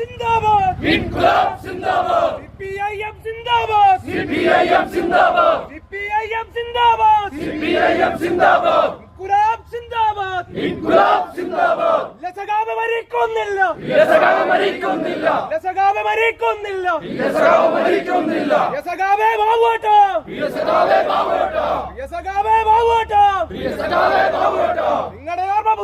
സിന്ദാബാദ്. ഇൻകുലാബ് സിന്ദാബാദ്. സിപിഐഎം സിന്ദാബാദ്. സിപിഐഎം സിന്ദാബാദ്. സിപിഐഎം സിന്ദാബാദ്. സിപിഐഎം സിന്ദാബാദ്. ഇൻകുലാബ് സിന്ദാബാദ്. ഇൻകുലാബ് സിന്ദാബാദ്. ലസകാവ് മരിക്കുന്നില്ല. ലസകാവ് മരിക്കുന്നില്ല. ലസകാവ് മരിക്കുന്നില്ല. ലസകാവ് മരിക്കുന്നില്ല. ലസകാവേ ബാബുട്ടോ ലസകാവേ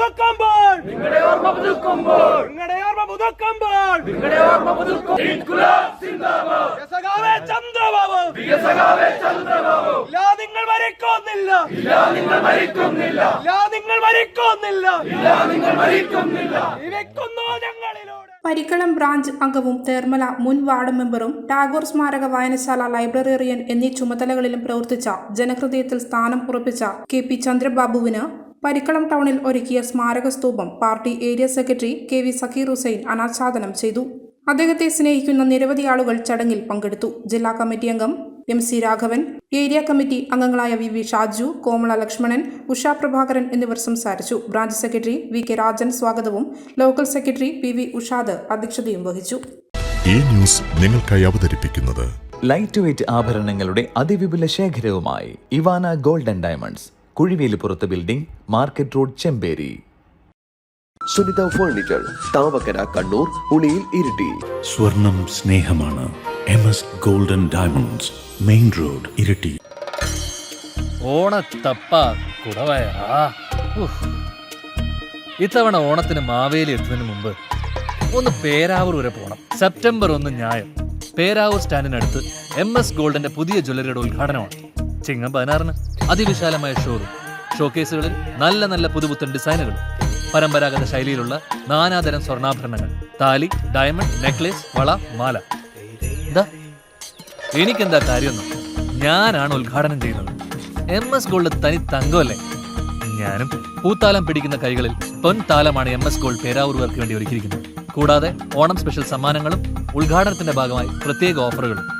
പുതുക്കുമ്പോൾ നിങ്ങളുടെ ഓർമ്മ പുതുക്കുമ്പോൾ. നിങ്ങളുടെ ഓർമ്മ പുതുക്കുമ്പോൾ നിങ്ങളുടെ ഓർമ്മ പുതുക്കും. ഇൻകുലാബ് സിന്ദാബാദ്. ലസകാവേ ചന്ദ്രബാബു. ലസകാവേ ചന്ദ്രബാബു. ഇല്ല നിങ്ങൾ മരിക്കുന്നില്ല. ഇല്ല നിങ്ങൾ മരിക്കുന്നില്ല. ഇല്ല നിങ്ങൾ മരിക്കുന്നില്ല. ഇല്ല നിങ്ങൾ മരിക്കുന്നില്ല. ജീവിക്കുന്നു ഞങ്ങളിലൂടെ. പരിക്കളം ബ്രാഞ്ച് അംഗവും തേർമല മുൻ വാർഡ് മെമ്പറും ടാഗോർ സ്മാരക വായനശാല ലൈബ്രറിയൻ എന്നീ ചുമതലകളിലും പ്രവർത്തിച്ച ജനഹൃദയത്തിൽ സ്ഥാനം ഉറപ്പിച്ച കെ പി ചന്ദ്രബാബുവിന് പരിക്കളം ടൗണിൽ ഒരുക്കിയ സ്മാരകസ്തൂപം party area secretary K V Zakir Hussain അനാച്ഛാദനം ചെയ്തു. അദ്ദേഹത്തെ സ്നേഹിക്കുന്ന നിരവധി ആളുകൾ ചടങ്ങിൽ പങ്കെടുത്തു. ജില്ലാ കമ്മിറ്റി അംഗം M C Raghavan area committee അംഗങ്ങളായ വി വി ഷാജു കോമള ലക്ഷ്മണൻ ഉഷ പ്രഭാകരൻ എന്നിവർ സംസാരിച്ചു. Branch secretary V K Rajan സ്വാഗതവും local secretary P V Ushad അധ്യക്ഷതയും വഹിച്ചു. ഈ ന്യൂസ് നിങ്ങൾക്കായി അവതരിപ്പിക്കുന്നത് ലൈറ്റ് വെയ്റ്റ് ആഭരണങ്ങളുടെ അതിവിപുല ശേഖരവുമായി Ivana golden diamonds. കുഴിവേലിപ്പുറത്ത് building market road Chemperi. Sunitha furniture Thavakkara Kannur Uliyil Iritty. സ്വർണം സ്നേഹമാണ്. M S golden diamonds main road Iritty. ഓണത്തപ്പ കുടവയാ ഉഫ്. ഇത്തവണ ഓണത്തിന് മാവേലി എത്തുന്നതിന് മുമ്പ് ഒന്ന് പേരാവൂർ വരെ പോകണം സെപ്റ്റംബർ ഒന്ന് ന്യായം പേരാവൂർ സ്റ്റാൻഡിനടുത്ത് എം എസ് ഗോൾഡിന്റെ പുതിയ ജ്വല്ലറിയുടെ ഉദ്ഘാടനമാണ്. ചിങ്ങം പതിനാറിന്. അതിവിശാലമായ ഷോറൂം ഷോക്കേസുകളിൽ നല്ല നല്ല പുതുപുത്തൻ ഡിസൈനുകൾ പരമ്പരാഗത ശൈലിയിലുള്ള നാനാതരം സ്വർണാഭരണങ്ങൾ. താലി ഡയമണ്ട് നെക്ലേസ് വള മാല. എന്താ എനിക്കെന്താ കാര്യമൊന്നും? ഞാനാണ് ഉദ്ഘാടനം ചെയ്യുന്നത്. എം എസ് ഗോൾഡ് തനി തങ്കമല്ലേ? ഞാനും പൂത്താലം പിടിക്കുന്ന കൈകളിൽ പൊൻതാലമാണ് എം എസ് ഗോൾഡ് പേരാവൂർവർക്ക് വേണ്ടി ഒരുക്കിയിരിക്കുന്നത്. കൂടാതെ ഓണം സ്പെഷ്യൽ സമ്മാനങ്ങളും ഉദ്ഘാടനത്തിന്റെ ഭാഗമായി പ്രത്യേക ഓഫറുകളും